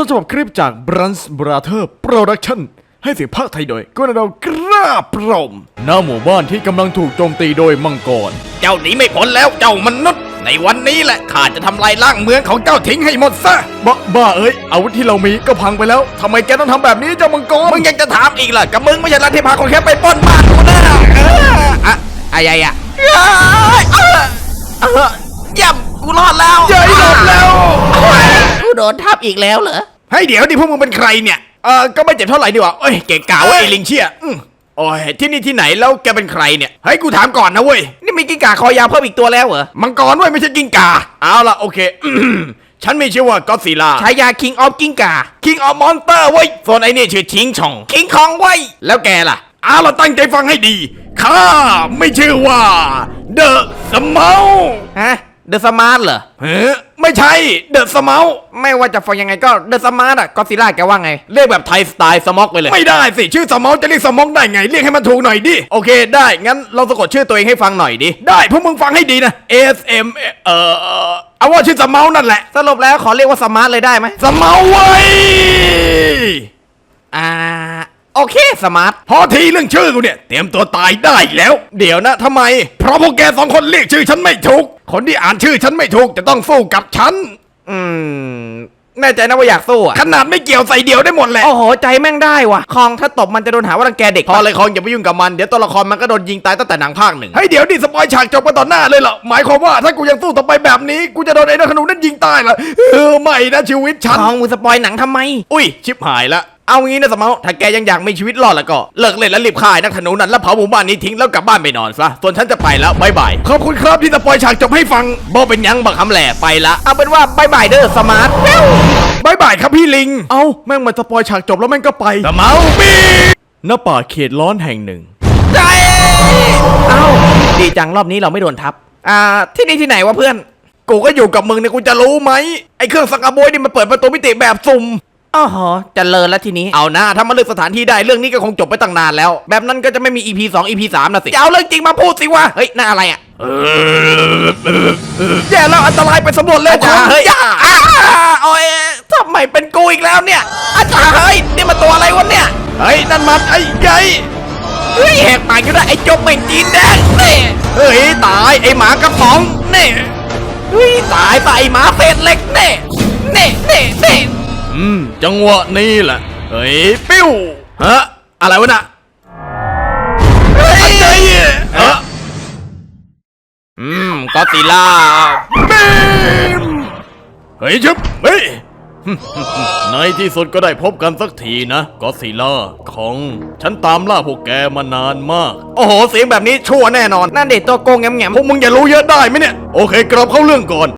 ต้นฉบับคลิปจาก Brunch Brother Production ให้เสียงภาคไทยโดยกุนเรากราบพรหมหน้าหมู่บ้านที่กำลังถูกโจมตีโดยมังกร เจ้าหนีไม่พ้นแล้วเจ้ามนุษย์ ในวันนี้แหละข้าจะทำลายล้างเมืองของเจ้าทิ้งให้หมดซะ บ้าบ้าเอ้ย อาวุธที่เรามีก็พังไปแล้ว ทำไมแกต้องทำแบบนี้เจ้ามังกร มึงยังจะถามอีกเหรอกับมึงไม่ใช่ลัทธิพาคนแค่ไปปล้นบ้านกูนะเอออะอะไรอะเอ้ยเออเออย่ำกูรอดแล้ว โดนทับอีกแล้วเหรอ เฮ้ยเดี๋ยวดิพวกมึงเป็นใครเนี่ย เออก็ไม่เจ็บเท่าไหร่ดีกว่าเอ้ยเก่งกาเว้ยไอ้ลิงเชี่ยอืมโอ้ยที่นี่ที่ไหนแล้วแกเป็นใครเนี่ย เฮ้ยกูถามก่อนนะเว้ย นี่มีกิ้งก่าคอยาวเพิ่มอีกตัวแล้วเหรอ มังกรเว้ยไม่ใช่กิ้งก่า เอาล่ะโอเคฉันมีชื่อว่าก็ซีลาฉายา King of กิ้งก่า King of Monster เว้ยส่วนไอ้นี่ชื่อทิงชองคิงคองไว้ยแล้วแกล่ะ เอาล่ะตั้งใจฟังให้ดี ข้าไม่ชื่อว่า เดอะสม l ลฮะ เดอะสมาร์ทเหรอ เฮ้ไม่ใช่เดอะสม l ลไม่ว่าจะฟังยังไงก็เดอะสมาร์ทอะก็ซิล่าแกว่าไง เรียกแบบไทยสไตล์สม็อกไปเลย ไม่ได้สิชื่อสม l ลจะเรียกสม็อกได้ไง เรียกให้มันถูกหน่อยดิ โอเคได้ งั้นเราสะกดชื่อตัวเองให้ฟังหน่อยดิ ได้พวกมึงฟังให้ดีนะ S M เอ่อเอาว่าชื่อสม l ลนั่นแหละ สรุปแล้วขอเรียกว่าสมาร์ทเลยได้ไหมสม l ลเว้ย อ่าโอเคสมาร์ทพอทีเรื่องชื่อกูเนี่ย เตรียมตัวตายได้แล้ว เดี๋ยวนะทำไม เพราะพวกแกสองคนเรียกชื่อฉันไม่ถูก คนที่อ่านชื่อฉันไม่ถูกจะต้องสู้กับฉัน อืมแน่ใจนะว่าอยากสู้อะขนาดไม่เกี่ยวใส่เดียวได้หมดแหละโอ้โห ใจแม่งได้ว่ะคองถ้าตบมันจะโดนหาว่ารังแกเด็ก พอเลยคองอย่าไปยุ่งกับมันเดี๋ยวตัวละครมันก็โดนยิงตายตั้งแต่หนังภาคหนึ่งเฮ้ยเดี๋ยวดิสปอยฉากจบกันต่อหน้าเลยเหรอหมายความว่าถ้ากูยังสู้ต่อไปแบบนี้กูจะโดนไอ้นักขนุนนั่นยิงตายเหรอเออไม่นะชีวิตฉันคองมึงสปอยหนังทำไม อุ้ยชิบหายละ เอางี้นะสมมติถ้าแกยังอยากมีชีวิตรอดแล้วก็เลิกเล่นแล้วรีบฆ่าไอ้นักธนูนั้นแล้วเผาหมู่บ้านนี้ทิ้งแล้วกลับบ้านไปนอนซะส่วนฉันจะไปแล้วบายบายขอบคุณครับที่สปอยฉากจบให้ฟังบอเป็นยังบักคำแหล่ไปละเอาเป็นว่าบายบายเด้อสมาร์ทบายบายครับพี่ลิง เอาแม่งมาสปอยฉากจบแล้วแม่งก็ไปสมเอาปีหน้าป่าเขตร้อนแห่งหนึ่งใจเอ้าดีจังรอบนี้เราไม่โดนทับ อ่า ที่นี่ที่ไหนวะเพื่อน กูก็อยู่กับมึงเนี่ยกูจะรู้ไหมไอ้เครื่องสังกะโบยนี่มันเปิดประตูมิติแบบสุ่ม อ๋อหอเจะเลินแล้วทีนี้ เอาหน้าถ้ามาเลือกสถานที่ได้เรื่องนี้ก็คงจบไปตั้งนานแล้ว แบบนั้นก็จะไม่มี EP 2 EP 3นะสิจะเอาเรื่องจริงมาพูดสิวะ เฮ้ยน่าอะไรอะแย่แล้วอันตรายไปสำรวจเลยอาจารย์เฮ้ยอย่าอ้าโอ้ยทำไมเป็นกูอีกแล้วเนี่ยอาจารย์เฮ้ยนี่มันตัวอะไรวะเนี่ย เฮ้ยนั่นมันไอ้ไงเฮ้ยแหกปากอยู่ได้ไอ้จมเหม่งจีนแดงนี่เฮ้ยตายไอ้หมากระป๋องนี่เฮ้ยตายไปหมาเศษเหล็กนี่นี่นี่นี่ อืม จังหวะนี้แหละ เฮ้ย ปิ้ว ฮะ อะไรวะน่ะเฮ้ยเฮ้ยเอออืมก็ติล่าบีมเฮ้ยชุบเฮ้ยในที่สุดก็ได้พบกันสักทีนะก็อดซิลล่าของฉันตามล่าพวกแกมานานมาก โอ้โห เสียงแบบนี้ชั่วแน่นอน นั่นเด็กตัวโกงแง่มพวกมึงอย่ารู้เยอะได้ไหมเนี่ย โอเค กลับเข้าเรื่องก่อน